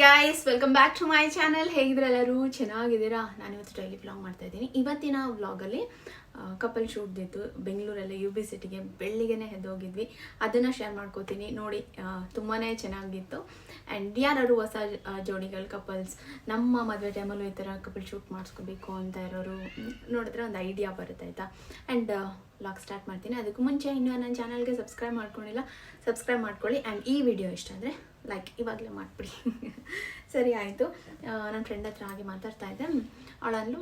Hi welcome back to my channel ಹೇಗಿದ್ರೆ ಎಲ್ಲರೂ ಚೆನ್ನಾಗಿದ್ದೀರಾ? ನಾನು ಇವತ್ತು ಡೈಲಿ ವ್ಲಾಗ್ ಮಾಡ್ತಾ ಇದ್ದೀನಿ. ಇವತ್ತಿನ ವ್ಲಾಗಲ್ಲಿ ಕಪಲ್ ಶೂಟ್ದಿತ್ತು ಬೆಂಗಳೂರಲ್ಲಿ ಯು ಬಿ ಸಿಟಿಗೆ ಬೆಳ್ಳಿಗೆನೆ ಎದ್ದೋಗಿದ್ವಿ. ಅದನ್ನು ಶೇರ್ ಮಾಡ್ಕೋತೀನಿ. ನೋಡಿ ತುಂಬಾ ಚೆನ್ನಾಗಿತ್ತು. ಆ್ಯಂಡ್ ಯಾರು ಹೊಸ ಜೋಡಿಗಳು ಕಪಲ್ಸ್ ನಮ್ಮ ಮದುವೆ ಟೈಮಲ್ಲೂ ಈ ಥರ ಕಪಲ್ ಶೂಟ್ ಮಾಡಿಸ್ಕೋಬೇಕು ಅಂತ ಇರೋರು ನೋಡಿದ್ರೆ ಒಂದು ಐಡಿಯಾ ಬರುತ್ತೆ, ಆಯಿತಾ? ಆ್ಯಂಡ್ ವ್ಲಾಗ್ ಸ್ಟಾರ್ಟ್ ಮಾಡ್ತೀನಿ. ಅದಕ್ಕೂ ಮುಂಚೆ ಇನ್ನೂ ನನ್ನ ಚಾನಲ್ಗೆ ಸಬ್ಸ್ಕ್ರೈಬ್ ಮಾಡ್ಕೊಂಡಿಲ್ಲ ಸಬ್ಸ್ಕ್ರೈಬ್ ಮಾಡ್ಕೊಳ್ಳಿ. ಆ್ಯಂಡ್ ಈ ವಿಡಿಯೋ ಇಷ್ಟ ಅಂದರೆ ಲೈಕ್ ಇವಾಗಲೇ ಮಾಡಿಬಿಡಿ. ಸರಿ, ಆಯಿತು. ನನ್ನ ಫ್ರೆಂಡ್ ಹತ್ರ ಆಗಿ ಮಾತಾಡ್ತಾ ಇದ್ದೆ. ಅವಳಲ್ಲೂ,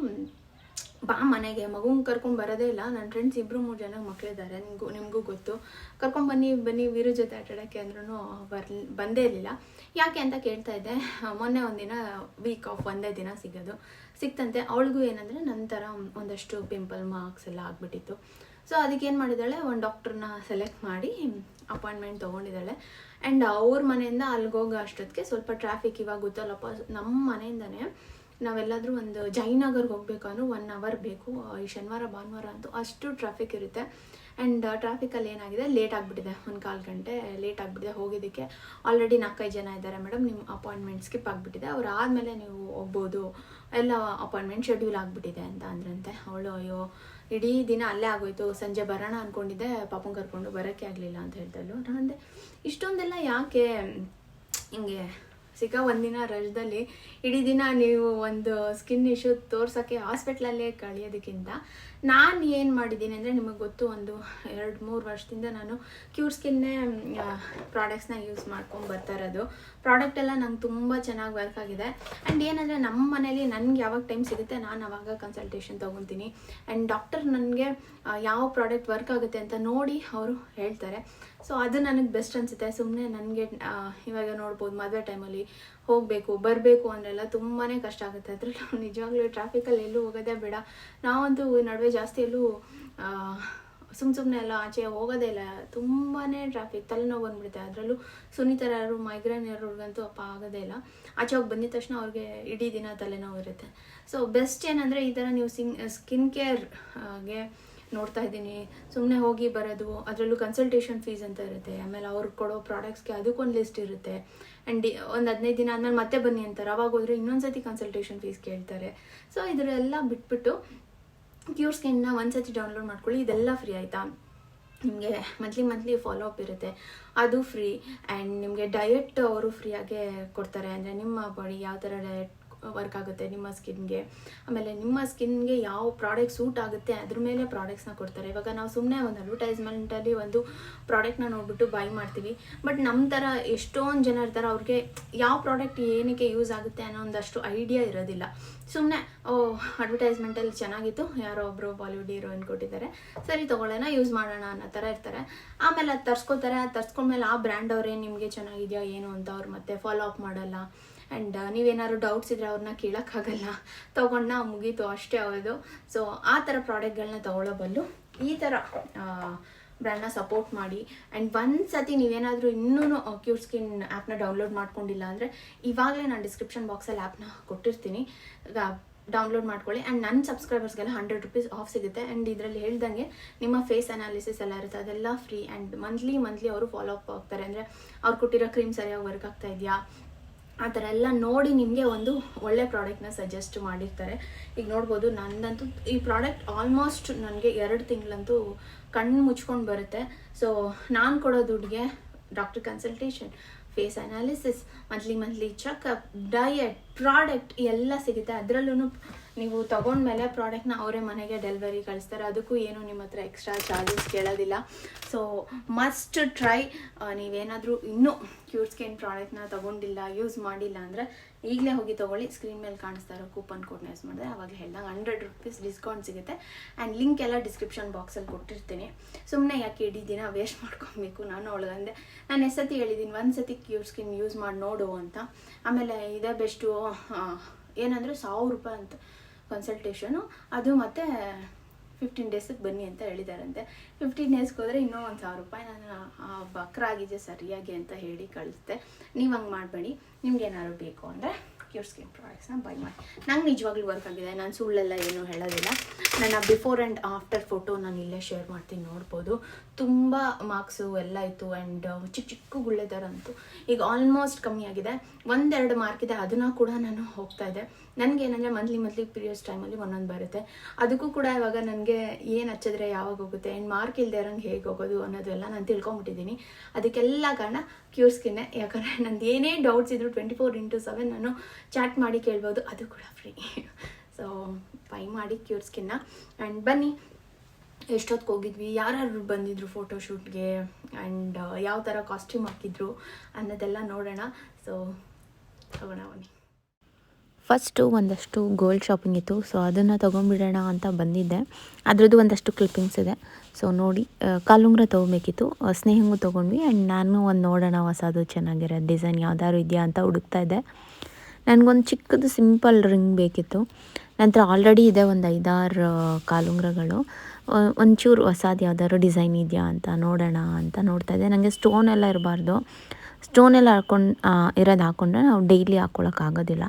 ಬಾ ಮನೆಗೆ. ಮಗುನ ಕರ್ಕೊಂಡು ಬರೋದೇ ಇಲ್ಲ. ನನ್ನ ಫ್ರೆಂಡ್ಸ್ ಇಬ್ಬರು ಮೂರು ಜನ ಮಕ್ಕಳಿದ್ದಾರೆ ನಿಮಗೂ ನಿಮಗೂ ಗೊತ್ತು. ಕರ್ಕೊಂಡು ಬನ್ನಿ ಬನ್ನಿ, ವೀರು ಜೊತೆ ಆಟಾಡೋಕ್ಕೆ ಅಂದ್ರೂ ಬರ್, ಬಂದೇ ಇರಲಿಲ್ಲ. ಯಾಕೆ ಅಂತ ಕೇಳ್ತಾ ಇದ್ದೆ. ಮೊನ್ನೆ ಒಂದಿನ ವೀಕ್ ಆಫ್ ಒಂದೇ ದಿನ ಸಿಗೋದು. ಸಿಕ್ತಂತೆ. ಅವಳಿಗೂ ಏನಂದರೆ, ನಂತರ ಒಂದಷ್ಟು ಪಿಂಪಲ್ ಮಾರ್ಕ್ಸ್ ಎಲ್ಲ ಆಗಿಬಿಟ್ಟಿತ್ತು. ಸೊ ಅದಕ್ಕೆ ಏನು ಮಾಡಿದ್ದಾಳೆ? ಒಂದು ಡಾಕ್ಟ್ರನ್ನ ಸೆಲೆಕ್ಟ್ ಮಾಡಿ ಅಪಾಯಿಂಟ್ಮೆಂಟ್ ತೊಗೊಂಡಿದ್ದಾಳೆ. ಆ್ಯಂಡ್ ಅವ್ರ ಮನೆಯಿಂದ ಅಲ್ಲಿಗೆ ಹೋಗೋ ಅಷ್ಟೊತ್ತಿಗೆ ಸ್ವಲ್ಪ ಟ್ರಾಫಿಕ್ ಇವಾಗ ಗೊತ್ತಲ್ಲಪ್ಪ ನಮ್ಮ ಮನೆಯಿಂದನೇ ನಾವೆಲ್ಲಾದರೂ ಒಂದು ಜೈನಗರ್ಗೆ ಹೋಗ್ಬೇಕು ಅಂದ್ರೆ ಒನ್ ಅವರ್ ಬೇಕು ಈ ಶನಿವಾರ, ಭಾನುವಾರ ಅಂತೂ ಅಷ್ಟು ಟ್ರಾಫಿಕ್ ಇರುತ್ತೆ. ಆ್ಯಂಡ್ ಟ್ರಾಫಿಕಲ್ಲಿ ಏನಾಗಿದೆ? ಲೇಟ್ ಆಗಿಬಿಟ್ಟಿದೆ, ಒಂದು ಕಾಲು ಗಂಟೆ ಲೇಟ್ ಆಗಿಬಿಟ್ಟಿದೆ ಹೋಗಿದ್ದಕ್ಕೆ. ಆಲ್ರೆಡಿ ನಾಲ್ಕೈದು ಜನ ಇದ್ದಾರೆ ಮೇಡಮ್ ನಿಮ್ಮ ಅಪಾಯಿಂಟ್ಮೆಂಟ್ ಸ್ಕಿಪ್ ಆಗಿಬಿಟ್ಟಿದೆ. ಅವ್ರು ಆದಮೇಲೆ ನೀವು ಹೋಗ್ಬೋದು. ಎಲ್ಲ ಅಪಾಯಿಂಟ್ಮೆಂಟ್ ಶೆಡ್ಯೂಲ್ ಆಗಿಬಿಟ್ಟಿದೆ ಅಂತ ಅಂದ್ರಂತೆ. ಅವಳು, ಅಯ್ಯೋ ಇಡೀ ದಿನ ಅಲ್ಲೇ ಆಗೋಯ್ತು, ಸಂಜೆ ಬರೋಣ ಅಂದ್ಕೊಂಡಿದ್ದೆ ಪಾಪನ್ ಕರ್ಕೊಂಡು ಬರೋಕ್ಕೆ ಆಗಲಿಲ್ಲ ಅಂತ ಹೇಳ್ತಾಳು ನಾನು ಅಂದೆ ಇಷ್ಟೊಂದೆಲ್ಲ ಯಾಕೆ ಹಿಂಗೆ ಸಿಕ್ಕ ಒಂದಿನ ರಜದಲ್ಲಿ ಇಡೀ ದಿನ ನೀವು ಒಂದು ಸ್ಕಿನ್ ಇಶ್ಯೂ ತೋರ್ಸೋಕ್ಕೆ ಹಾಸ್ಪಿಟ್ಲಲ್ಲೇ ಕಳೆಯೋದಕ್ಕಿಂತ ನಾನು ಏನು ಮಾಡಿದ್ದೀನಿ ಅಂದರೆ ನಿಮಗೆ ಗೊತ್ತು ಒಂದು ಎರಡು ಮೂರು ವರ್ಷದಿಂದ ನಾನು ಕ್ಯೂರ್ ಸ್ಕಿನ್ನೇ ಪ್ರಾಡಕ್ಟ್ಸ್ನ ಯೂಸ್ ಮಾಡ್ಕೊಂಡು ಬರ್ತಾ ಇರೋದು. ಪ್ರಾಡಕ್ಟ್ ಎಲ್ಲ ನಂಗೆ ತುಂಬ ಚೆನ್ನಾಗಿ ವರ್ಕ್ ಆಗಿದೆ. ಆ್ಯಂಡ್ ಏನಂದರೆ ನಮ್ಮ ಮನೇಲಿ ನನಗೆ ಯಾವಾಗ ಟೈಮ್ ಸಿಗುತ್ತೆ ನಾನು ಅವಾಗ ಕನ್ಸಲ್ಟೇಷನ್ ತೊಗೊತೀನಿ ಆ್ಯಂಡ್ ಡಾಕ್ಟರ್ ನನಗೆ ಯಾವ ಪ್ರಾಡಕ್ಟ್ ವರ್ಕ್ ಆಗುತ್ತೆ ಅಂತ ನೋಡಿ ಅವರು ಹೇಳ್ತಾರೆ. ಸೊ ಅದು ನನಗೆ ಬೆಸ್ಟ್ ಅನಿಸುತ್ತೆ. ಸುಮ್ಮನೆ ನನಗೆ ಇವಾಗ ನೋಡ್ಬೋದು ಮದುವೆ ಟೈಮಲ್ಲಿ ಹೋಗಬೇಕು, ಬರಬೇಕು ಅಂದ್ರೆಲ್ಲ ತುಂಬಾ ಕಷ್ಟ ಆಗುತ್ತೆ. ಅದ್ರಲ್ಲೂ ನಿಜವಾಗ್ಲೂ ಟ್ರಾಫಿಕಲ್ಲಿ ಎಲ್ಲೂ ಹೋಗೋದೇ ಬೇಡ. ನಾವಂತೂ ನಡುವೆ ಜಾಸ್ತಿ ಎಲ್ಲೂ ಸುಮ್ಮ ಸುಮ್ಮನೆ ಎಲ್ಲ ಆಚೆ ಹೋಗೋದೇ ಇಲ್ಲ. ತುಂಬಾ ಟ್ರಾಫಿಕ್ ತಲೆನೋವು ಬಂದ್ಬಿಡುತ್ತೆ. ಅದರಲ್ಲೂ ಸುನಿತರ ಯಾರು, ಮೈಗ್ರೇನ್ ಇರೋರ್ಗಂತೂ ಅಪ್ಪ ಆಗೋದೇ ಇಲ್ಲ. ಆಚೆ ಹೋಗಿ ಬಂದಿದ ತಕ್ಷಣ ಅವ್ರಿಗೆ ಇಡೀ ದಿನ ತಲೆನೋವು ಇರುತ್ತೆ. ಸೊ ಬೆಸ್ಟ್ ಏನಂದರೆ ಈ ಥರ ನೀವು ಸಿಂಗ್ ಸ್ಕಿನ್ ಕೇರ್ಗೆ ನೋಡ್ತಾ ಇದ್ದೀನಿ. ಸುಮ್ಮನೆ ಹೋಗಿ ಬರೋದು, ಅದರಲ್ಲೂ ಕನ್ಸಲ್ಟೇಷನ್ ಫೀಸ್ ಅಂತ ಇರುತ್ತೆ. ಆಮೇಲೆ ಅವ್ರಿಗೆ ಕೊಡೋ ಪ್ರಾಡಕ್ಟ್ಸ್ಗೆ ಅದಕ್ಕೊಂದು ಲಿಸ್ಟ್ ಇರುತ್ತೆ. ಆ್ಯಂಡ್ ಒಂದು ಹದಿನೈದು ದಿನ ಆದಮೇಲೆ ಮತ್ತೆ ಬನ್ನಿ ಅಂತಾರೆ. ಅವಾಗ ಹೋದರೆ ಇನ್ನೊಂದ್ಸತಿ ಕನ್ಸಲ್ಟೇಷನ್ ಫೀಸ್ ಕೇಳ್ತಾರೆ. ಸೊ ಇದರೆಲ್ಲ ಬಿಟ್ಬಿಟ್ಟು ಕ್ಯೂರ್ ಸ್ಕಿನ್ನ ಒಂದ್ಸತಿ ಡೌನ್ಲೋಡ್ ಮಾಡ್ಕೊಳ್ಳಿ. ಇದೆಲ್ಲ ಫ್ರೀ ಆಯಿತಾ? ನಿಮಗೆ ಮಂತ್ಲಿ ಮಂತ್ಲಿ ಫಾಲೋ ಅಪ್ ಇರುತ್ತೆ. ಅದು ಫ್ರೀ ಆ್ಯಂಡ್ ನಿಮಗೆ ಡಯಟ್ ಅವರು ಫ್ರೀಯಾಗೆ ಕೊಡ್ತಾರೆ. ಅಂದರೆ ನಿಮ್ಮ ಬಾಡಿ ಯಾವ ಥರ ಡಯಟ್ ವರ್ಕ್ ಆಗುತ್ತೆ ನಿಮ್ಮ ಸ್ಕಿನ್ಗೆ. ಆಮೇಲೆ ನಿಮ್ಮ ಸ್ಕಿನ್ಗೆ ಯಾವ ಪ್ರಾಡಕ್ಟ್ ಸೂಟ್ ಆಗುತ್ತೆ ಅದ್ರ ಮೇಲೆ ಪ್ರಾಡಕ್ಟ್ಸ್ನ ಕೊಡ್ತಾರೆ. ಇವಾಗ ನಾವು ಸುಮ್ಮನೆ ಒಂದು ಅಡ್ವರ್ಟೈಸ್ಮೆಂಟಲ್ಲಿ ಒಂದು ಪ್ರಾಡಕ್ಟ್ನ ನೋಡ್ಬಿಟ್ಟು ಬೈ ಮಾಡ್ತೀವಿ. ಬಟ್ ನಮ್ಮ ಥರ ಎಷ್ಟೊಂದು ಜನ ಇರ್ತಾರೆ, ಅವ್ರಿಗೆ ಯಾವ ಪ್ರಾಡಕ್ಟ್ ಏನಕ್ಕೆ ಯೂಸ್ ಆಗುತ್ತೆ ಅನ್ನೋ ಒಂದಷ್ಟು ಐಡಿಯಾ ಇರೋದಿಲ್ಲ. ಸುಮ್ಮನೆ ಓ ಅಡ್ವರ್ಟೈಸ್ಮೆಂಟಲ್ಲಿ ಚೆನ್ನಾಗಿತ್ತು, ಯಾರೋ ಒಬ್ಬರು ಬಾಲಿವುಡ್ ಹೀರೋಯಿನ್ ಕೊಟ್ಟಿದ್ದಾರೆ. ಸರಿ ತೊಗೊಳ್ಳೋಣ ಯೂಸ್ ಮಾಡೋಣ ಅನ್ನೋ ಥರ ಇರ್ತಾರೆ. ಆಮೇಲೆ ಅದು ತರ್ಸ್ಕೊತಾರೆ. ಅದು ತರ್ಸ್ಕೊಂಡ್ಮೇಲೆ ಆ ಬ್ರ್ಯಾಂಡ್ ಅವರೇ ನಿಮಗೆ ಚೆನ್ನಾಗಿದೆಯಾ, ಏನು ಅಂತ ಅವ್ರು ಮತ್ತೆ ಫಾಲೋ ಅಪ್ ಮಾಡಲ್ಲ. ಆ್ಯಂಡ್ ನೀವೇನಾದ್ರು ಡೌಟ್ಸ್ ಇದ್ದರೆ ಅವ್ರನ್ನ ಕೇಳೋಕ್ಕಾಗಲ್ಲ. ತೊಗೊಂಡ ಮುಗೀತು ಅಷ್ಟೇ ಅವ್ರದ್ದು ಸೊ ಆ ಥರ ಪ್ರಾಡಕ್ಟ್ಗಳನ್ನ ತೊಗೊಳ್ಳೋಬಲ್ಲು ಈ ಥರ ಬ್ರ್ಯಾಂಡ್ನ ಸಪೋರ್ಟ್ ಮಾಡಿ. ಆ್ಯಂಡ್ ಒಂದು ಸತಿ ನೀವೇನಾದರೂ ಇನ್ನೂ ಕ್ಯೂರ್ ಸ್ಕಿನ್ ಆ್ಯಪ್ನ ಡೌನ್ಲೋಡ್ ಮಾಡ್ಕೊಂಡಿಲ್ಲ ಅಂದರೆ, ಇವಾಗಲೇ ನಾನು ಡಿಸ್ಕ್ರಿಪ್ಷನ್ ಬಾಕ್ಸಲ್ಲಿ ಆ್ಯಪ್ನ ಕೊಟ್ಟಿರ್ತೀನಿ. ಡೌನ್ಲೋಡ್ ಮಾಡ್ಕೊಳ್ಳಿ. ಆ್ಯಂಡ್ ನನ್ನ ಸಬ್ಸ್ಕ್ರೈಬರ್ಸ್ಗೆಲ್ಲ ಹಂಡ್ರೆಡ್ ರುಪೀಸ್ ಆಫ್ ಸಿಗುತ್ತೆ. ಆ್ಯಂಡ್ ಇದರಲ್ಲಿ ಹೇಳ್ದಂಗೆ ನಿಮ್ಮ ಫೇಸ್ ಅನಾಲಿಸಿಸ್ ಎಲ್ಲ ಇರುತ್ತೆ. ಅದೆಲ್ಲ ಫ್ರೀ ಆ್ಯಂಡ್ ಮಂತ್ಲಿ ಮಂತ್ಲಿ ಅವರು ಫಾಲೋ ಅಪ್ ಆಗ್ತಾರೆ. ಅಂದರೆ ಅವ್ರು ಕೊಟ್ಟಿರೋ ಕ್ರೀಮ್ ಸರಿಯಾಗಿ ವರ್ಕ್ ಆಗ್ತಾ ಇದೆಯಾ? ಆ ಥರ ಎಲ್ಲ ನೋಡಿ ನಿಮಗೆ ಒಂದು ಒಳ್ಳೆ ಪ್ರಾಡಕ್ಟ್ನ ಸಜೆಸ್ಟ್ ಮಾಡಿರ್ತಾರೆ. ಈಗ ನೋಡ್ಬೋದು ನಂದಂತೂ ಈ ಪ್ರಾಡಕ್ಟ್ ಆಲ್ಮೋಸ್ಟ್ ನನಗೆ ಎರಡು ತಿಂಗಳಂತೂ ಕಣ್ಣು ಮುಚ್ಕೊಂಡು ಬರುತ್ತೆ. ಸೊ ನಾನು ಕೊಡೋ ದುಡ್ಡಿಗೆ doctor consultation, face analysis, monthly monthly checkup, diet, product ಎಲ್ಲ ಸಿಗುತ್ತೆ. ಅದರಲ್ಲೂ ನೀವು ತಗೊಂಡ್ಮೇಲೆ ಪ್ರಾಡಕ್ಟ್ನ ಅವರೇ ಮನೆಗೆ ಡೆಲಿವರಿ ಕಳಿಸ್ತಾರೆ. ಅದಕ್ಕೂ ಏನು ನಿಮ್ಮ ಹತ್ರ ಎಕ್ಸ್ಟ್ರಾ ಚಾರ್ಜಸ್ ಕೇಳೋದಿಲ್ಲ. ಸೊ ಮಸ್ಟ್ ಟ್ರೈ ನೀವೇನಾದರೂ ಇನ್ನೂ ಕ್ಯೂರ್ ಸ್ಕಿನ್ ಪ್ರಾಡಕ್ಟ್ನ ತೊಗೊಂಡಿಲ್ಲ ಯೂಸ್ ಮಾಡಿಲ್ಲ ಅಂದರೆ ಈಗಲೇ ಹೋಗಿ ತೊಗೊಳ್ಳಿ. ಸ್ಕ್ರೀನ್ ಮೇಲೆ ಕಾಣಿಸ್ತಾ ಇರೋ ಕೂಪನ್ ಕೋಡ್ನ ಯೂಸ್ ಮಾಡಿದ್ರೆ ಅವಾಗ ಹೇಳ್ದಂಗೆ ಹಂಡ್ರೆಡ್ ರುಪೀಸ್ ಡಿಸ್ಕೌಂಟ್ ಸಿಗುತ್ತೆ. ಆ್ಯಂಡ್ ಲಿಂಕ್ ಎಲ್ಲ ಡಿಸ್ಕ್ರಿಪ್ಷನ್ ಬಾಕ್ಸಲ್ಲಿ ಕೊಟ್ಟಿರ್ತೀನಿ. ಸುಮ್ಮನೆ ಯಾಕೆ ಇಡೀ ದಿನ ವೇಸ್ಟ್ ಮಾಡ್ಕೊಬೇಕು? ನಾನು ಅವಳಗಂದೆ ನಾನು ಎಷ್ಟತಿ ಹೇಳಿದ್ದೀನಿ ಒಂದು ಸತಿ ಕ್ಯೂರ್ ಸ್ಕಿನ್ ಯೂಸ್ ಮಾಡಿ ನೋಡು ಅಂತ. ಆಮೇಲೆ ಇದೇ ಬೆಸ್ಟು ಏನಂದರೆ ಸಾವಿರ ರೂಪಾಯಿ ಅಂತ. ಕನ್ಸಲ್ಟೇಷನು ಅದು ಮತ್ತು ಫಿಫ್ಟೀನ್ ಡೇಸಿಗೆ ಬನ್ನಿ ಅಂತ ಹೇಳಿದಾರಂತೆ. ಫಿಫ್ಟೀನ್ ಡೇಸ್ಗೆ ಹೋದರೆ ಇನ್ನೂ ಒಂದು ಸಾವಿರ ರೂಪಾಯಿ ನಾನು ಬಕ್ರ ಆಗಿದೆ ಸರಿಯಾಗಿ ಅಂತ ಹೇಳಿ ಕಳಿಸ್ದೆ. ನೀವು ಹಂಗೆ ಮಾಡಬೇಡಿ. ನಿಮ್ಗೆ ಏನಾದ್ರು ಬೇಕು ಅಂದರೆ ಕ್ಯೂರ್ ಸ್ಕಿನ್ ಪ್ರಾಡಕ್ಟ್ಸ್ನ ಬೈ ಮಾಡಿ ನಂಗೆ ನಿಜವಾಗ್ಲೂ ವರ್ಕ್ ಆಗಿದೆ ನಾನು ಸುಳ್ಳೆಲ್ಲ, ಏನೂ ಹೇಳೋದಿಲ್ಲ. ನನ್ನ ಬಿಫೋರ್ ಆ್ಯಂಡ್ ಆಫ್ಟರ್ ಫೋಟೋ ನಾನು ಇಲ್ಲೇ ಶೇರ್ ಮಾಡ್ತೀನಿ, ನೋಡ್ಬೋದು. ತುಂಬ ಮಾರ್ಕ್ಸು ಎಲ್ಲ ಇತ್ತು ಆ್ಯಂಡ್ ಚಿಕ್ಕ ಚಿಕ್ಕ ಗುಳ್ಳೆ ಥರ ಈಗ ಆಲ್ಮೋಸ್ಟ್ ಕಮ್ಮಿ ಆಗಿದೆ. ಒಂದೆರಡು ಮಾರ್ಕ್ ಇದೆ, ಅದನ್ನು ಕೂಡ ನಾನು ಹೋಗ್ತಾ ಇದ್ದೆ. ನನಗೆ ಏನಂದರೆ ಮಂತ್ಲಿ ಮಂತ್ಲಿ ಪೀರಿಯಡ್ಸ್ ಟೈಮಲ್ಲಿ ಒಂದೊಂದು ಬರುತ್ತೆ. ಅದಕ್ಕೂ ಕೂಡ ಇವಾಗ ನನಗೆ ಏನು ಹಚ್ಚಿದ್ರೆ ಯಾವಾಗ ಹೋಗುತ್ತೆ ಆ್ಯಂಡ್ ಮಾರ್ಕ್ ಇಲ್ಲದೆ ಇರೋಂಗೆ ಹೇಗೆ ಹೋಗೋದು ಅನ್ನೋದೆಲ್ಲ ನಾನು ತಿಳ್ಕೊಂಬಿಟ್ಟಿದ್ದೀನಿ. ಅದಕ್ಕೆಲ್ಲ ಕಾರಣ ಕ್ಯೂರ್ ಸ್ಕಿನ್ನೇ ಯಾಕಂದರೆ ನಂದು ಏನೇ ಡೌಟ್ಸ್ ಇದ್ದರೂ ಟ್ವೆಂಟಿ ಫೋರ್ ಇಂಟು ಸೆವೆನ್ ನಾನು ಚಾಟ್ ಮಾಡಿ ಕೇಳ್ಬೋದು ಅದು ಕೂಡ ಫ್ರೀ ಸೊ ಬೈ ಮಾಡಿ ಕ್ಯೂರ್ ಸ್ಕಿನ್ನ ಆ್ಯಂಡ್ ಬನ್ನಿ ಎಷ್ಟೊತ್ತಿಗೆ ಹೋಗಿದ್ವಿ ಯಾರ್ಯಾರು ಬಂದಿದ್ರು ಫೋಟೋಶೂಟ್ಗೆ ಆ್ಯಂಡ್ ಯಾವ ಥರ ಕಾಸ್ಟ್ಯೂಮ್ ಹಾಕಿದ್ರು ಅನ್ನೋದೆಲ್ಲ ನೋಡೋಣ. ಸೊ ತಗೋಣ ಬನ್ನಿ. ಫಸ್ಟು ಒಂದಷ್ಟು ಗೋಲ್ಡ್ ಶಾಪಿಂಗ್ ಇತ್ತು. ಸೊ ಅದನ್ನು ತೊಗೊಂಬಿಡೋಣ ಅಂತ ಬಂದಿದ್ದೆ. ಅದರದ್ದು ಒಂದಷ್ಟು ಕ್ಲಿಪ್ಪಿಂಗ್ಸ್ ಇದೆ. ಸೊ ನೋಡಿ ಆ, ಕಾಲುಂಗ್ರ ತೊಗೊಬೇಕಿತ್ತು. ತಗೊಂಡ್ವಿ ಸ್ನೇಹಂಗೂ ತೊಗೊಂಡ್ವಿ. ಆ್ಯಂಡ್ ನಾನು ಒಂದು ನೋಡೋಣ ಹೊಸದು ಚೆನ್ನಾಗಿರೋ ಡಿಸೈನ್ ಯಾವ್ದಾದ್ರು ಇದೆಯಾ ಅಂತ ಹುಡುಕ್ತಾ ಇದ್ದೆ. ನನಗೊಂದು ಚಿಕ್ಕದು ಸಿಂಪಲ್ ರಿಂಗ್ ಬೇಕಿತ್ತು. ನಂತರ ಆಲ್ರೆಡಿ ಇದೆ ಒಂದು ಐದಾರು ಕಾಲುಂಗ್ರಗಳು. ಒಂಚೂರು ಹೊಸದು ಯಾವ್ದಾದ್ರು ಡಿಸೈನ್ ಇದೆಯಾ ಅಂತ ನೋಡೋಣ ಅಂತ ನೋಡ್ತಾ ಇದ್ದೆ. ನನಗೆ ಸ್ಟೋನ್ ಎಲ್ಲ ಇರಬಾರ್ದು. ಸ್ಟೋನ್ ಎಲ್ಲ ಹಾಕೊಂಡು ಇರೋದು ಹಾಕ್ಕೊಂಡ್ರೆ ನಾವು ಡೈಲಿ ಹಾಕ್ಕೊಳಕ್ಕಾಗೋದಿಲ್ಲ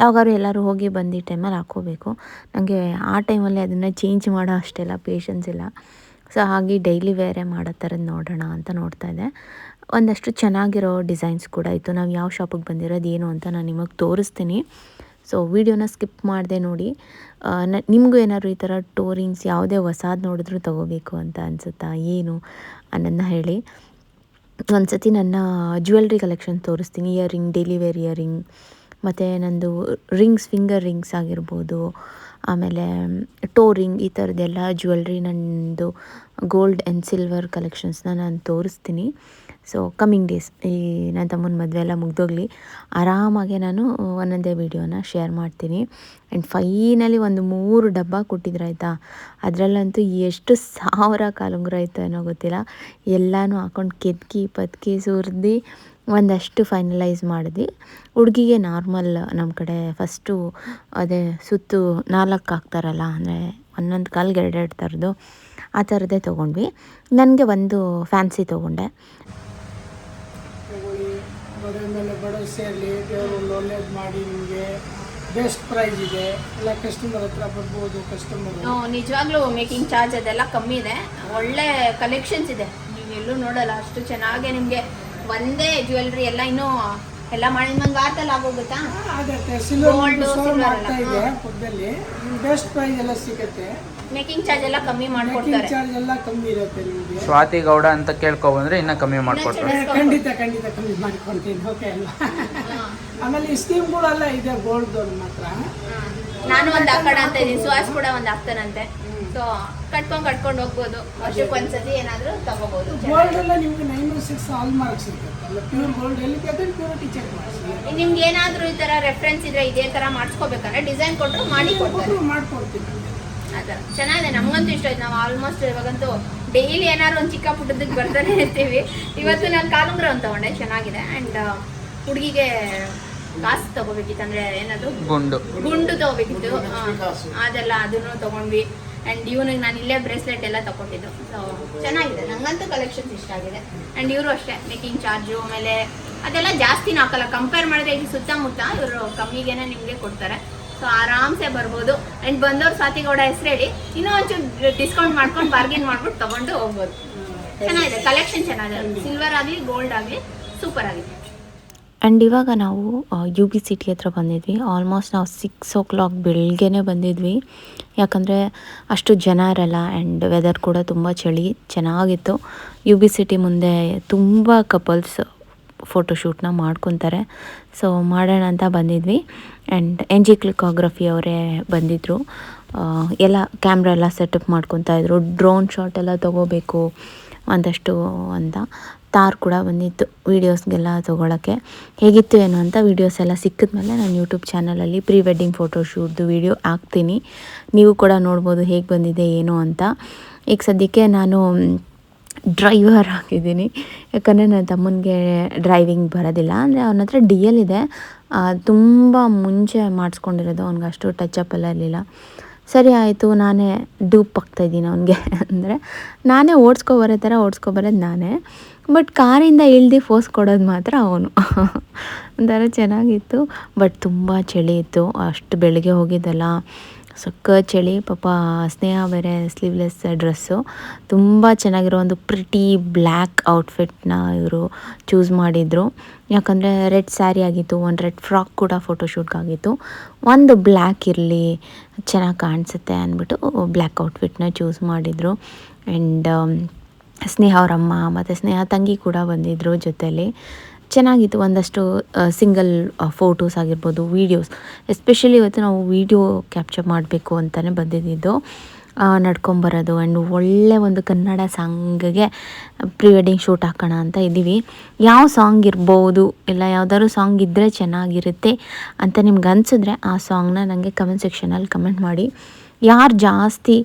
ಯಾವಾಗಾದ್ರೂ ಎಲ್ಲರೂ ಹೋಗಿ ಬಂದು ಟೈಮಲ್ಲಿ ಹಾಕ್ಕೋಬೇಕು. ನನಗೆ ಆ ಟೈಮಲ್ಲಿ ಅದನ್ನು ಚೇಂಜ್ ಮಾಡೋ ಅಷ್ಟೆಲ್ಲ ಪೇಷನ್ಸ್ ಇಲ್ಲ. ಸೊ ಹಾಗೆ ಡೈಲಿ ವೇರೇ ಮಾಡೋ ಥರದ್ದು ನೋಡೋಣ ಅಂತ ನೋಡ್ತಾ ಇದ್ದೆ. ಒಂದಷ್ಟು ಚೆನ್ನಾಗಿರೋ ಡಿಸೈನ್ಸ್ ಕೂಡ ಇತ್ತು. ನಾವು ಯಾವ ಶಾಪಿಗೆ ಬಂದಿರೋದು ಏನು ಅಂತ ನಾನು ನಿಮಗೆ ತೋರಿಸ್ತೀನಿ. ಸೊ ವಿಡಿಯೋನ ಸ್ಕಿಪ್ ಮಾಡಿದೆ ನೋಡಿ. ನಿಮಗೂ ಏನಾದ್ರು ಈ ಥರ ಟೋರಿಂಗ್ಸ್ ಯಾವುದೇ ಹೊಸಾದ್ ನೋಡಿದ್ರು ತೊಗೋಬೇಕು ಅಂತ ಅನಿಸುತ್ತಾ? ಏನು? ಅನ್ನೋದನ್ನ ಹೇಳಿ. ಒಂದು ಸತಿ ನನ್ನ ಜ್ಯುವೆಲ್ರಿ ಕಲೆಕ್ಷನ್ ತೋರಿಸ್ತೀನಿ. ಇಯರಿಂಗ್ ಡೈಲಿ ವೇರ್ ಇಯರಿಂಗ್ ಮತ್ತು ನಂದು ರಿಂಗ್ಸ್ ಫಿಂಗರ್ ರಿಂಗ್ಸ್ ಆಗಿರ್ಬೋದು. ಆಮೇಲೆ ಟೋರಿಂಗ್ ಈ ಥರದ್ದೆಲ್ಲ ಜ್ಯುವೆಲ್ರಿ ನಂದು ಗೋಲ್ಡ್ ಆ್ಯಂಡ್ ಸಿಲ್ವರ್ ಕಲೆಕ್ಷನ್ಸ್ನ ನಾನು ತೋರಿಸ್ತೀನಿ. ಸೊ ಕಮ್ಮಿಂಗ್ ಡೇಸ್ ಈ ನನ್ನ ತಮ್ಮನ ಮದುವೆ ಎಲ್ಲ ಮುಗ್ದೋಗ್ಲಿ, ಆರಾಮಾಗೆ ನಾನು ಒಂದೊಂದೇ ವೀಡಿಯೋನ ಶೇರ್ ಮಾಡ್ತೀನಿ. ಆ್ಯಂಡ್ ಫೈನಲಿ ಒಂದು ಮೂರು ಡಬ್ಬ ಕೊಟ್ಟಿದ್ರು ಆಯಿತಾ? ಅದರಲ್ಲಂತೂ ಎಷ್ಟು ಸಾವಿರ ಕಾಲುಂಗುರ ಆಯಿತು ಏನೋ ಗೊತ್ತಿಲ್ಲ. ಎಲ್ಲನೂ ಹಾಕೊಂಡು ಕೆದ್ಕಿ ಪತ್ಕಿ ಸುರಿದು ಒಂದಷ್ಟು ಫೈನಲೈಸ್ ಮಾಡಿದ್ವಿ. ಹುಡುಗಿಗೆ ನಾರ್ಮಲ್ ನಮ್ಮ ಕಡೆ ಫಸ್ಟು ಅದೇ ಸುತ್ತು ನಾಲ್ಕು ಹಾಕ್ತಾರಲ್ಲ, ಅಂದರೆ ಒಂದೊಂದು ಕಾಲ್ಗೆ ಎರಡೆರಡು ಥರದ್ದು, ಆ ಥರದ್ದೇ ತೊಗೊಂಡ್ವಿ. ನನಗೆ ಒಂದು ಫ್ಯಾನ್ಸಿ ತೊಗೊಂಡೆ. ಬಡವ್ರ ಮೇಲೆ ಸೇರಲಿ ದೇವರು ಒಳ್ಳೇದು ಮಾಡಿ ನಿಮಗೆ ಬೆಸ್ಟ್ ಪ್ರೈಸ್ ಇದೆ. ಎಲ್ಲ ಕಸ್ಟಮರ್ ಹತ್ರ ಬರ್ಬೋದು ಕಸ್ಟಮರ್ ನಿಜವಾಗ್ಲೂ ಮೇಕಿಂಗ್ ಚಾರ್ಜ್ ಅದೆಲ್ಲ ಕಮ್ಮಿ ಇದೆ ಒಳ್ಳೆ ಕಲೆಕ್ಷನ್ಸ್ ಇದೆ. ನೀವು ಎಲ್ಲೂ ನೋಡಲ್ಲ, ಅಷ್ಟು ಚೆನ್ನಾಗೆ ನಿಮಗೆ ಒಂದೇ ಜ್ಯುವೆಲ್ರಿ ಎಲ್ಲ ಇನ್ನೂ ಎಲ್ಲ ಮಾಡಿದ ಒಂದು ವಾರದಲ್ಲಿ ಆಗೋಗುತ್ತಾ? ಆಗುತ್ತೆ. ಸಿಲ್ವರ್ ಸರ್ವ್ ಮಾಡ್ತಾ ಇದೆ ಪಕ್ಕದಲ್ಲಿ ಬೆಸ್ಟ್ ಪ್ರೈಸ್ ಎಲ್ಲ ಸಿಗುತ್ತೆ. ಮೇಕಿಂಗ್ ಚಾರ್ಜ್ ಎಲ್ಲ ಕಮ್ಮಿ ಮಾಡ್ಕೊಡ್ತಾರೆ. ಚಾರ್ಜ್ ಎಲ್ಲ ಕಮ್ಮಿ ಇರುತ್ತೆ ನಿಮಗೆ. ಸ್ವಾತಿ ಗೌಡ ಅಂತ ಕೇಳ್ಕೊಬಂದ್ರೆ ಇನ್ನ ಕಮ್ಮಿ ಮಾಡ್ಕೊಡ್ತಾರೆ. ಖಂಡಿತ ಖಂಡಿತ ಕಮ್ಮಿ ಮಾಡ್ಕೊಡ್ತೀನಿ. ಓಕೆ ಅಲ್ವಾ? ಆಮೇಲೆ ಈ ಸ್ಕೀಮ್ಗಳೆಲ್ಲ ಇದೆ ಗೋಲ್ಡ್ ಮಾತ್ರ. ನಾನು ಒಂದು ಹಾಕೋಣ ಅಂತ ಇದ್ದೀನಿ. ಸುಹಾಸ್ ಕೂಡ ಒಂದು ಹಾಕ್ತಾನಂತೆ. ಸೊ ಕಟ್ಕೊಂಡ್ ಕಟ್ಕೊಂಡು ಹೋಗ್ಬೋದು. ವರ್ಷಕ್ಕೆ ಒಂದ್ಸತಿ ಏನಾದ್ರೂ ಗೋಲ್ಡ್ ಎಲ್ಲ ನಿಮ್ಗೆ nine six hallmarks pure gold ಎಲ್ಲಿ ಪ್ಯೂರಿಟಿ ಚೆಕ್ ಮಾಡಿಸಿ ನಿಮ್ಗೆ ಏನಾದ್ರೂ ಈ ತರ ರೆಫರೆನ್ಸ್ ಇದ್ರೆ ಇದೇ ತರ ಮಾಡಿಸ್ಕೋಬೇಕಾದ್ರೆ ಡಿಸೈನ್ ಕೊಟ್ಟರು ಮಾಡಿ ಕೊಡ್ತಾರೆ. ಮಾಡ್ಕೊಡ್ತೀನಿ ಅದ ಚೆನ್ನಾಗಿದೆ. ನಮಗಂತೂ ಇಷ್ಟ ಆಯ್ತು. ನಾವು ಆಲ್ಮೋಸ್ಟ್ ಇವಾಗಂತೂ ಡೈಲಿ ಏನಾದ್ರು ಒಂದು ಚಿಕ್ಕ ಪುಟ್ಟದಕ್ಕೆ ಬರ್ತಾನೆ ಇರ್ತೀವಿ. ಇವತ್ತು ನಾನು ಕಾಲುಂಗ್ರ ಒಂದು ತಗೊಂಡೆ. ಚೆನ್ನಾಗಿದೆ. ಆ್ಯಂಡ್ ಹುಡುಗಿಗೆ ಕಾಸು ತಗೋಬೇಕಿತ್ತು ಅಂದ್ರೆ ಏನದು ಗುಂಡು ಗುಂಡು ತಗೋಬೇಕಿತ್ತು ಆ, ಅದೆಲ್ಲ ಅದನ್ನು ತಗೊಂಡ್ವಿ. ಆ್ಯಂಡ್ ಇವನಿಗೆ ನಾನು ಇಲ್ಲೇ ಬ್ರೇಸ್ಲೆಟ್ ಎಲ್ಲ ತಗೊಂಡಿದ್ದು. ಸೊ ಚೆನ್ನಾಗಿದೆ. ನಂಗಂತೂ ಕಲೆಕ್ಷನ್ಸ್ ಇಷ್ಟ ಆಗಿದೆ. ಆ್ಯಂಡ್ ಇವರು ಅಷ್ಟೇ ಮೇಕಿಂಗ್ ಚಾರ್ಜು ಆಮೇಲೆ ಅದೆಲ್ಲ ಜಾಸ್ತಿನೂ ಹಾಕಲ್ಲ. ಕಂಪೇರ್ ಮಾಡಿದ್ರೆ ಈಗ ಸುತ್ತಮುತ್ತ ಇವರು ಕಮ್ಮಿಗೆನೆ ನಿಮಗೆ ಕೊಡ್ತಾರೆ. ಸೊ ಆರಾಮ್ಸೆ ಬರ್ಬೋದು. ಆ್ಯಂಡ್ ಬಂದವ್ರು ಸ್ವಾತಿಗೌಡ ಹೆಸರು ಹೇಳಿ ಇನ್ನೂ ಒಂಚೂರು ಡಿಸ್ಕೌಂಟ್ ಮಾಡ್ಕೊಂಡು ಬಾರ್ಗೇನ್ ಮಾಡ್ಬಿಟ್ಟು ತಗೊಂಡು ಹೋಗ್ಬೋದು. ಚೆನ್ನಾಗಿದೆ. ಕಲೆಕ್ಷನ್ ಚೆನ್ನಾಗಿದೆ. ಸಿಲ್ವರ್ ಆಗಲಿ ಗೋಲ್ಡ್ ಆಗಲಿ ಸೂಪರ್ ಆಗಿದೆ. ಆ್ಯಂಡ್ ಇವಾಗ ನಾವು ಯು ಬಿ ಸಿಟಿ ಹತ್ರ ಬಂದಿದ್ವಿ. ಆಲ್ಮೋಸ್ಟ್ ನಾವು ಸಿಕ್ಸ್ ಓ ಕ್ಲಾಕ್ ಬೆಳಗ್ಗೆನೇ ಬಂದಿದ್ವಿ. ಯಾಕಂದರೆ ಅಷ್ಟು ಜನ ಇರಲ್ಲ ಆ್ಯಂಡ್ ವೆದರ್ ಕೂಡ ತುಂಬ ಚಳಿ, ಚೆನ್ನಾಗಿತ್ತು. ಯು ಬಿ ಸಿಟಿ ಮುಂದೆ ತುಂಬ ಕಪಲ್ಸ್ ಫೋಟೋಶೂಟ್ನ ಮಾಡ್ಕೊತಾರೆ. ಸೊ ಮಾಡೋಣ ಅಂತ ಬಂದಿದ್ವಿ. ಆ್ಯಂಡ್ ಎನ್ ಜಿ ಕ್ಲಿಕೋಗ್ರಫಿ ಅವರೇ ಬಂದಿದ್ದರು ಎಲ್ಲ ಕ್ಯಾಮ್ರಾ ಎಲ್ಲ ಸೆಟಪ್ ಮಾಡ್ಕೊತಾ ಇದ್ರು. ಡ್ರೋನ್ ಶಾಟ್ ಎಲ್ಲ ತೊಗೋಬೇಕು, ಒಂದಷ್ಟು ಅಂತ. ತಾರ್ ಕೂಡ ಬಂದಿತ್ತು ವೀಡಿಯೋಸ್ಗೆಲ್ಲ ತೊಗೊಳಕ್ಕೆ. ಹೇಗಿತ್ತು ಏನು ಅಂತ ವೀಡಿಯೋಸ್ ಎಲ್ಲ ಸಿಕ್ಕಿದ್ಮೇಲೆ ನಾನು ಯೂಟ್ಯೂಬ್ ಚಾನಲಲ್ಲಿ ಪ್ರೀ ವೆಡ್ಡಿಂಗ್ ಫೋಟೋಶೂಟ್ದು ವೀಡಿಯೋ ಹಾಕ್ತೀನಿ. ನೀವು ಕೂಡ ನೋಡ್ಬೋದು ಹೇಗೆ ಬಂದಿದೆ ಏನು ಅಂತ. ಈಗ ಸದ್ಯಕ್ಕೆ ನಾನು ಡ್ರೈವರ್ ಆಗಿದ್ದೀನಿ. ಯಾಕಂದರೆ ನನ್ನ ತಮ್ಮನಿಗೆ ಡ್ರೈವಿಂಗ್ ಬರೋದಿಲ್ಲ. ಅಂದರೆ ಅವನ ಹತ್ರ ಡಿ ಎಲ್ ಇದೆ. ತುಂಬ ಮುಂಚೆ ಮಾಡಿಸ್ಕೊಂಡಿರೋದು. ಅವ್ನಿಗೆ ಅಷ್ಟು ಟಚಪ್ ಎಲ್ಲ ಇರಲಿಲ್ಲ. ಸರಿ ಆಯಿತು, ನಾನೇ ಡೂಪ್ ಆಗ್ತಾಯಿದ್ದೀನಿ ಅವನಿಗೆ. ಅಂದರೆ ನಾನೇ ಓಡಿಸ್ಕೊ ಬರೋ ಥರ ಓಡಿಸ್ಕೊ ಬರೋದು ನಾನೇ. ಬಟ್ ಕಾರಿಂದ ಇಳ್ದು ಫೋಸ್ ಕೊಡೋದು ಮಾತ್ರ ಅವನು. ಒಂಥರ ಚೆನ್ನಾಗಿತ್ತು. ಬಟ್ ತುಂಬ ಚಳಿ ಇತ್ತು. ಅಷ್ಟು ಬೆಳಗ್ಗೆ ಹೋಗಿದ್ದಲ್ಲ. ಸಕ್ಕ ಚಳಿ. ಪಾಪ ಸ್ನೇಹ ಬೇರೆ ಸ್ಲೀವ್ಲೆಸ್ ಡ್ರೆಸ್ಸು ತುಂಬ ಚೆನ್ನಾಗಿರೋ ಒಂದು ಪ್ರಿಟಿ ಬ್ಲ್ಯಾಕ್ ಔಟ್ಫಿಟ್ನ ಇವರು ಚೂಸ್ ಮಾಡಿದರು. ಯಾಕಂದರೆ ರೆಡ್ ಸ್ಯಾರಿ ಆಗಿತ್ತು. ಒಂದು ರೆಡ್ ಫ್ರಾಕ್ ಕೂಡ ಫೋಟೋಶೂಟ್ಗಾಗಿತ್ತು ಒಂದು ಬ್ಲ್ಯಾಕ್ ಇರಲಿ, ಚೆನ್ನಾಗಿ ಕಾಣಿಸುತ್ತೆ ಅಂದ್ಬಿಟ್ಟು ಬ್ಲ್ಯಾಕ್ ಔಟ್ಫಿಟ್ನ ಚೂಸ್ ಮಾಡಿದರು. ಆ್ಯಂಡ್ ಸ್ನೇಹ ಅವರಮ್ಮ ಮತ್ತು ಸ್ನೇಹ ತಂಗಿ ಕೂಡ ಬಂದಿದ್ದರು ಜೊತೆಯಲ್ಲಿ ಚೆನ್ನಾಗಿತ್ತು ಒಂದಷ್ಟು ಸಿಂಗಲ್ ಫೋಟೋಸ್ ಆಗಿರ್ಬೋದು ವೀಡಿಯೋಸ್ ಎಸ್ಪೆಷಲಿ ಇವತ್ತು ನಾವು ವೀಡಿಯೋ ಕ್ಯಾಪ್ಚರ್ ಮಾಡಬೇಕು ಅಂತಲೇ ಬಂದಿದ್ದು. ನಡ್ಕೊಂಬರೋದು ಆ್ಯಂಡ್ ಒಳ್ಳೆ ಒಂದು ಕನ್ನಡ ಸಾಂಗ್ಗೆ ಪ್ರೀ ವೆಡ್ಡಿಂಗ್ ಶೂಟ್ ಹಾಕೋಣ ಅಂತ ಇದ್ದೀವಿ. ಯಾವ ಸಾಂಗ್ ಇರ್ಬೋದು, ಇಲ್ಲ ಯಾವ್ದಾದ್ರು ಸಾಂಗ್ ಇದ್ದರೆ ಚೆನ್ನಾಗಿರುತ್ತೆ ಅಂತ ನಿಮ್ಗೆ ಅನಿಸಿದ್ರೆ ಆ ಸಾಂಗ್ನ ನನಗೆ ಕಮೆಂಟ್ ಸೆಕ್ಷನಲ್ಲಿ ಕಮೆಂಟ್ ಮಾಡಿ. ಯಾರು ಜಾಸ್ತಿ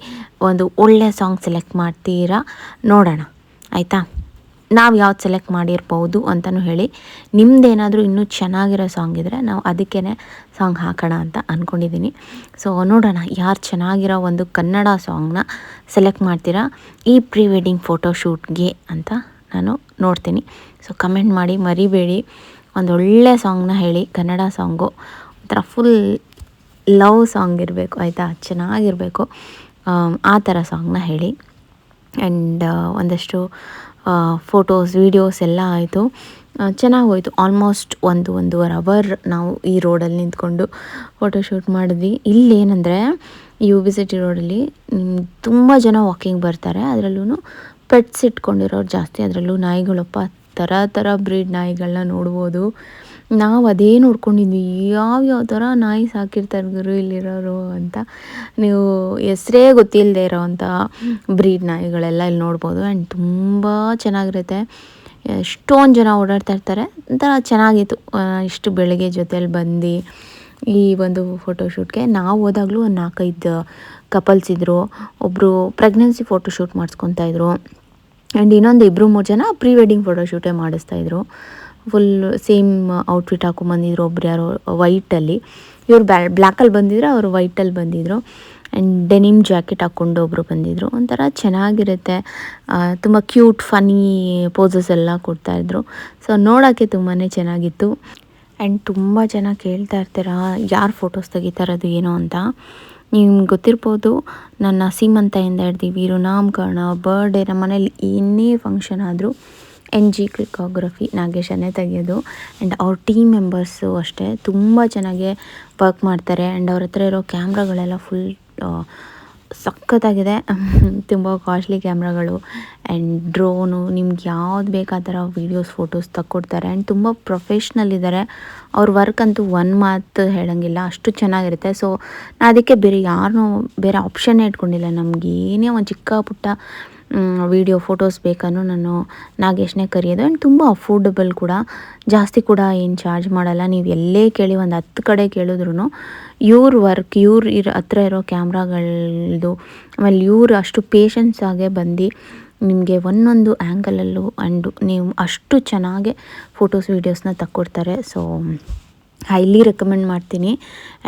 ಒಂದು ಒಳ್ಳೆಯ ಸಾಂಗ್ ಸೆಲೆಕ್ಟ್ ಮಾಡ್ತೀರಾ ನೋಡೋಣ, ಆಯಿತಾ? ನಾವು ಯಾವ್ದು ಸೆಲೆಕ್ಟ್ ಮಾಡಿರ್ಬೋದು ಅಂತಲೂ ಹೇಳಿ. ನಿಮ್ಮದೇನಾದರೂ ಇನ್ನೂ ಚೆನ್ನಾಗಿರೋ ಸಾಂಗ್ ಇದ್ದರೆ ನಾವು ಅದಕ್ಕೇ ಸಾಂಗ್ ಹಾಕೋಣ ಅಂತ ಅಂದ್ಕೊಂಡಿದ್ದೀನಿ ಸೊ ನೋಡೋಣ ಯಾರು ಚೆನ್ನಾಗಿರೋ ಒಂದು ಕನ್ನಡ ಸಾಂಗ್ನ ಸೆಲೆಕ್ಟ್ ಮಾಡ್ತೀರಾ ಈ ಪ್ರೀ ವೆಡ್ಡಿಂಗ್ ಫೋಟೋ ಶೂಟ್ಗೆ ಅಂತ ನಾನು ನೋಡ್ತೀನಿ. ಸೊ ಕಮೆಂಟ್ ಮಾಡಿ ಮರಿಬೇಡಿ. ಒಂದು ಒಳ್ಳೆ ಸಾಂಗ್ನ ಹೇಳಿ ಕನ್ನಡ ಸಾಂಗು ಒಂಥರ ಫುಲ್ ಲವ್ ಸಾಂಗ್ ಇರಬೇಕು, ಆಯಿತಾ? ಚೆನ್ನಾಗಿರಬೇಕು. ಆ ಥರ ಸಾಂಗ್ನ ಹೇಳಿ. ಆ್ಯಂಡ್ ಒಂದಷ್ಟು ಫೋಟೋಸ್ ವೀಡಿಯೋಸ್ ಎಲ್ಲ ಆಯಿತು. ಚೆನ್ನಾಗಿ ಹೋಯಿತು. ಆಲ್ಮೋಸ್ಟ್ ಒಂದು, ಒಂದೂವರೆ ಅವರ್ ನಾವು ಈ ರೋಡಲ್ಲಿ ನಿಂತ್ಕೊಂಡು ಫೋಟೋಶೂಟ್ ಮಾಡಿದ್ವಿ. ಇಲ್ಲೇನೆಂದರೆ ಯು ಬಿ ಸಿಟಿ ರೋಡಲ್ಲಿ ತುಂಬ ಜನ ವಾಕಿಂಗ್ ಬರ್ತಾರೆ. ಅದರಲ್ಲೂ ಪೆಟ್ಸ್ ಇಟ್ಕೊಂಡಿರೋರು ಜಾಸ್ತಿ. ಅದರಲ್ಲೂ ನಾಯಿಗಳಪ್ಪ, ಥರ ಥರ ಬ್ರೀಡ್ ನಾಯಿಗಳನ್ನ ನೋಡ್ಬೋದು. ನಾವು ಅದೇ ನೋಡ್ಕೊಂಡಿದ್ವಿ. ಯಾವ ಯಾವ ಥರ ನಾಯಿ ಸಾಕಿರ್ತಾರೆ ಗುರು ಇಲ್ಲಿರೋರು ಅಂತ. ನೀವು ಹೆಸರೇ ಗೊತ್ತಿಲ್ಲದೆ ಇರೋವಂಥ ಬ್ರೀಡ್ ನಾಯಿಗಳೆಲ್ಲ ಇಲ್ಲಿ ನೋಡ್ಬೋದು. ಆ್ಯಂಡ್ ತುಂಬ ಚೆನ್ನಾಗಿರುತ್ತೆ. ಎಷ್ಟೊಂದು ಜನ ಓಡಾಡ್ತಾ ಇರ್ತಾರೆ. ಒಂಥರ ಚೆನ್ನಾಗಿತ್ತು. ಇಷ್ಟು ಬೆಳಗ್ಗೆ ಜೊತೆಯಲ್ಲಿ ಬಂದು ಈ ಒಂದು ಫೋಟೋಶೂಟ್ಗೆ ನಾವು ಹೋದಾಗಲೂ ಒಂದು ನಾಲ್ಕೈದು ಕಪಲ್ಸ್ ಇದ್ದರು ಒಬ್ಬರು ಪ್ರೆಗ್ನೆನ್ಸಿ ಫೋಟೋಶೂಟ್ ಮಾಡಿಸ್ಕೊತಾ ಇದ್ರು. ಆ್ಯಂಡ್ ಇನ್ನೊಂದು ಇಬ್ಬರು ಮೂರು ಜನ ಪ್ರೀ ವೆಡ್ಡಿಂಗ್ ಫೋಟೋಶೂಟೇ ಮಾಡಿಸ್ತಾಯಿದ್ರು ಫುಲ್ ಸೇಮ್ ಔಟ್ಫಿಟ್ ಹಾಕೊಂಡು ಬಂದಿದ್ರು ಒಬ್ರು ಯಾರೋ ವೈಟಲ್ಲಿ ಇವರು ಬ್ಯಾ ಬ್ಲ್ಯಾಕಲ್ಲಿ ಬಂದಿದ್ರು, ಅವರು ವೈಟಲ್ಲಿ ಬಂದಿದ್ರು. ಆ್ಯಂಡ್ ಡೆನಿಮ್ ಜಾಕೆಟ್ ಹಾಕ್ಕೊಂಡು ಒಬ್ಬರು ಬಂದಿದ್ರು. ಒಂಥರ ಚೆನ್ನಾಗಿರುತ್ತೆ. ತುಂಬ ಕ್ಯೂಟ್ ಫನಿ ಪೋಸಸ್ ಎಲ್ಲ ಕೊಡ್ತಾಯಿದ್ರು. ಸೊ ನೋಡೋಕ್ಕೆ ತುಂಬಾ ಚೆನ್ನಾಗಿತ್ತು. ಆ್ಯಂಡ್ ತುಂಬ ಜನ ಕೇಳ್ತಾ ಇರ್ತೀರ, ಯಾರು ಫೋಟೋಸ್ ತೆಗಿತಾ ಇರೋದು ಏನೋ ಅಂತ? ನಿಮ್ಗೆ ಗೊತ್ತಿರ್ಬೋದು, ನನ್ನ ಸೀಮಂತೆಯಿಂದ ಹಿಡ್ದು ವೀರು ನಾಮಕರಣ ಬರ್ಡೇ ನಮ್ಮ ಮನೇಲಿ ಏನೇ ಫಂಕ್ಷನ್ ಆದರೂ ಎನ್ ಜಿ ಕ್ರಿಕೋಗ್ರಫಿ ನಾಗೇಶನ್ನೇ ತೆಗೆಯೋದು. ಆ್ಯಂಡ್ ಅವ್ರ ಟೀಮ್ ಮೆಂಬರ್ಸು ಅಷ್ಟೇ. ತುಂಬ ಚೆನ್ನಾಗಿ ವರ್ಕ್ ಮಾಡ್ತಾರೆ. ಆ್ಯಂಡ್ ಅವ್ರ ಹತ್ರ ಇರೋ ಕ್ಯಾಮ್ರಾಗಳೆಲ್ಲ ಫುಲ್ ಸಖತ್ತಾಗಿದೆ. ತುಂಬ ಕಾಸ್ಟ್ಲಿ ಕ್ಯಾಮ್ರಾಗಳು. ಆ್ಯಂಡ್ ಡ್ರೋನು ನಿಮ್ಗೆ ಯಾವ್ದು ಬೇಕು ಥರ ವೀಡಿಯೋಸ್ ಫೋಟೋಸ್ ತಕ್ಕೊಡ್ತಾರೆ. ಆ್ಯಂಡ್ ತುಂಬ ಪ್ರೊಫೆಷ್ನಲ್ ಇದ್ದಾರೆ ಅವ್ರ ವರ್ಕ್ ಅಂತೂ ಒನ್ ಮಾತು ಹೇಳೋಂಗಿಲ್ಲ. ಅಷ್ಟು ಚೆನ್ನಾಗಿರುತ್ತೆ. ಸೊ ನಾ ಅದಕ್ಕೆ ಬೇರೆ ಯಾರನ್ನೂ ಬೇರೆ ಆಪ್ಷನ್ನೇ ಇಟ್ಕೊಂಡಿಲ್ಲ. ನಮ್ಗೆ ಏನೇ ಒಂದು ಚಿಕ್ಕ ಪುಟ್ಟ ವೀಡಿಯೋ ಫೋಟೋಸ್ ಬೇಕನ್ನೋ ನಾನು ನಾಗೇಶ್ನೇ ಕರೆಯೋದು. ಆ್ಯಂಡ್ ತುಂಬ ಅಫೋರ್ಡಬಲ್ ಕೂಡ. ಜಾಸ್ತಿ ಕೂಡ ಏನು ಚಾರ್ಜ್ ಮಾಡಲ್ಲ. ನೀವು ಎಲ್ಲೇ ಕೇಳಿ ಒಂದು ಹತ್ತು ಕಡೆ ಕೇಳಿದ್ರು ಇವ್ರ ವರ್ಕ್ ಇವ್ರ ಇರೋ ಹತ್ರ ಇರೋ ಕ್ಯಾಮ್ರಾಗಳದು ಆಮೇಲೆ ಇವ್ರು ಅಷ್ಟು ಪೇಷನ್ಸ್ ಆಗೇ ಬಂದು ನಿಮಗೆ ಒಂದೊಂದು ಆ್ಯಂಗಲಲ್ಲೂ ಆ್ಯಂಡ್ ನೀವು ಅಷ್ಟು ಚೆನ್ನಾಗೆ ಫೋಟೋಸ್ ವೀಡಿಯೋಸ್ನ ತಕ್ಕೊಡ್ತಾರೆ. ಸೊ ಹೈಲಿ ರೆಕಮೆಂಡ್ ಮಾಡ್ತೀನಿ.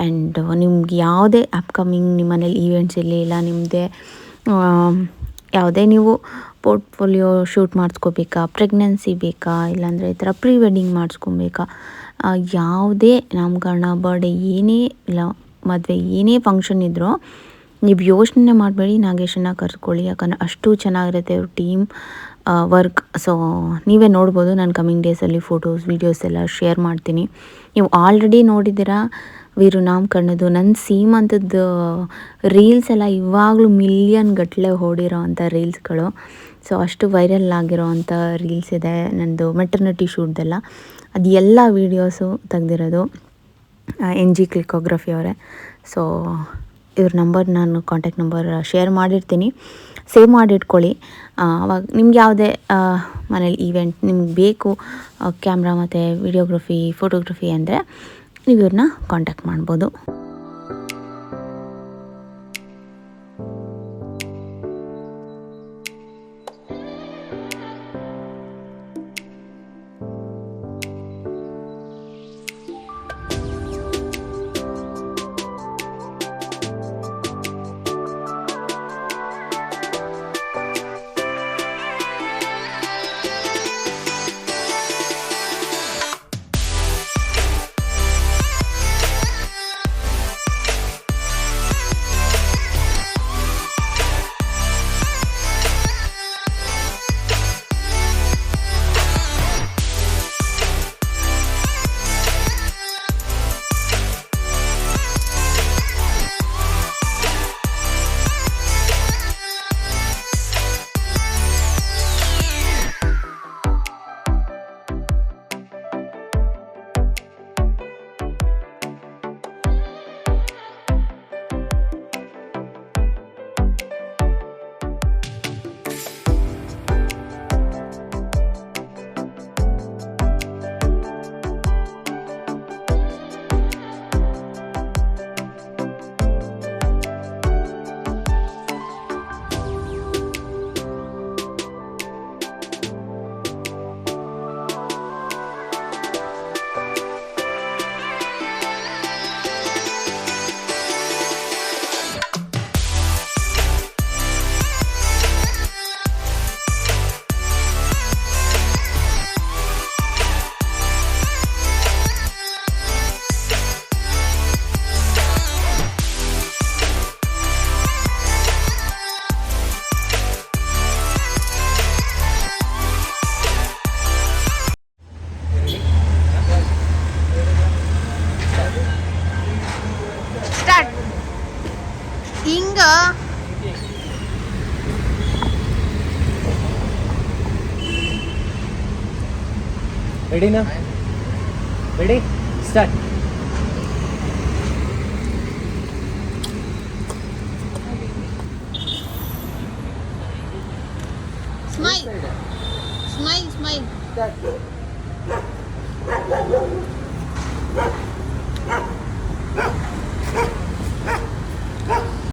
ಆ್ಯಂಡ್ ನಿಮ್ಗೆ ಯಾವುದೇ ಅಪ್ಕಮಿಂಗ್ ನಿಮ್ಮ ಮನೇಲಿ ಈವೆಂಟ್ಸ್ ಇರಲಿ, ಇಲ್ಲ ನಿಮ್ಮದೇ ಯಾವುದೇ ನೀವು ಪೋರ್ಟ್ಫೋಲಿಯೋ ಶೂಟ್ ಮಾಡಿಸ್ಕೋಬೇಕಾ, ಪ್ರೆಗ್ನೆನ್ಸಿ ಬೇಕಾ, ಇಲ್ಲಾಂದರೆ ಈ ಥರ ಪ್ರೀ ವೆಡ್ಡಿಂಗ್ ಮಾಡಿಸ್ಕೊಬೇಕಾ ಯಾವುದೇ ನಾಮಕರಣ, ಬರ್ಡೇ ಏನೇ ಇಲ್ಲ, ಮದುವೆ ಏನೇ ಫಂಕ್ಷನ್ ಇದ್ದರೂ ನೀವು ಯೋಚನೆ ಮಾಡಬೇಡಿ, ನಾಗೇಶನ್ನ ಕರ್ಕೊಳ್ಳಿ ಯಾಕಂದರೆ ಅಷ್ಟು ಚೆನ್ನಾಗಿರುತ್ತೆ ಅವ್ರ ಟೀಮ್. ವರ್ಕ್ ಸೊ ನೀವೇ ನೋಡ್ಬೋದು ನಾನು ಕಮ್ಮಿಂಗ್ ಡೇಸಲ್ಲಿ ಫೋಟೋಸ್ ವೀಡಿಯೋಸ್ ಎಲ್ಲ ಶೇರ್ ಮಾಡ್ತೀನಿ. ನೀವು ಆಲ್ರೆಡಿ ನೋಡಿದ್ದೀರಾ ವೀರು ಕಣ್ಣದು? ನನ್ನ ಸೀಮಂತದ್ದು ರೀಲ್ಸ್ ಎಲ್ಲ ಇವಾಗಲೂ ಮಿಲಿಯನ್ ಗಟ್ಟಲೆ ಓಡಿರೋ ಅಂಥ ರೀಲ್ಸ್ಗಳು ಸೊ ಅಷ್ಟು ವೈರಲ್ ಆಗಿರೋ ಅಂಥ ರೀಲ್ಸ್ ಇದೆ ನನ್ನದು ಮೆಟರ್ನಿಟಿ ಶೂಟ್ದೆಲ್ಲ ಅದು ಎಲ್ಲ ವೀಡಿಯೋಸು ತೆಗ್ದಿರೋದು ಎನ್ ಜಿ ಕ್ಲಿಕೋಗ್ರಫಿ ಅವರೇ. ಸೊ ಇವ್ರ ನಂಬರ್ ನಾನು ಕಾಂಟ್ಯಾಕ್ಟ್ ನಂಬರ್ ಶೇರ್ ಮಾಡಿರ್ತೀನಿ. ಸೇವ್ ಮಾಡಿ ಇಟ್ಕೊಳ್ಳಿ ಅವಾಗ ನಿಮ್ಗೆ ಯಾವುದೇ ಮನೇಲಿ ಈವೆಂಟ್ ನಿಮ್ಗೆ ಬೇಕು ಕ್ಯಾಮ್ರಾ ಮತ್ತು ವಿಡಿಯೋಗ್ರಫಿ ಫೋಟೋಗ್ರಫಿ ಅಂದರೆ ನೀವು ಇವ್ರನ್ನ ಕಾಂಟ್ಯಾಕ್ಟ್ ಮಾಡ್ಬೋದು. ರೆಡಿನಾ ರೆಡಿ ಸ್ಟಾರ್ಟ್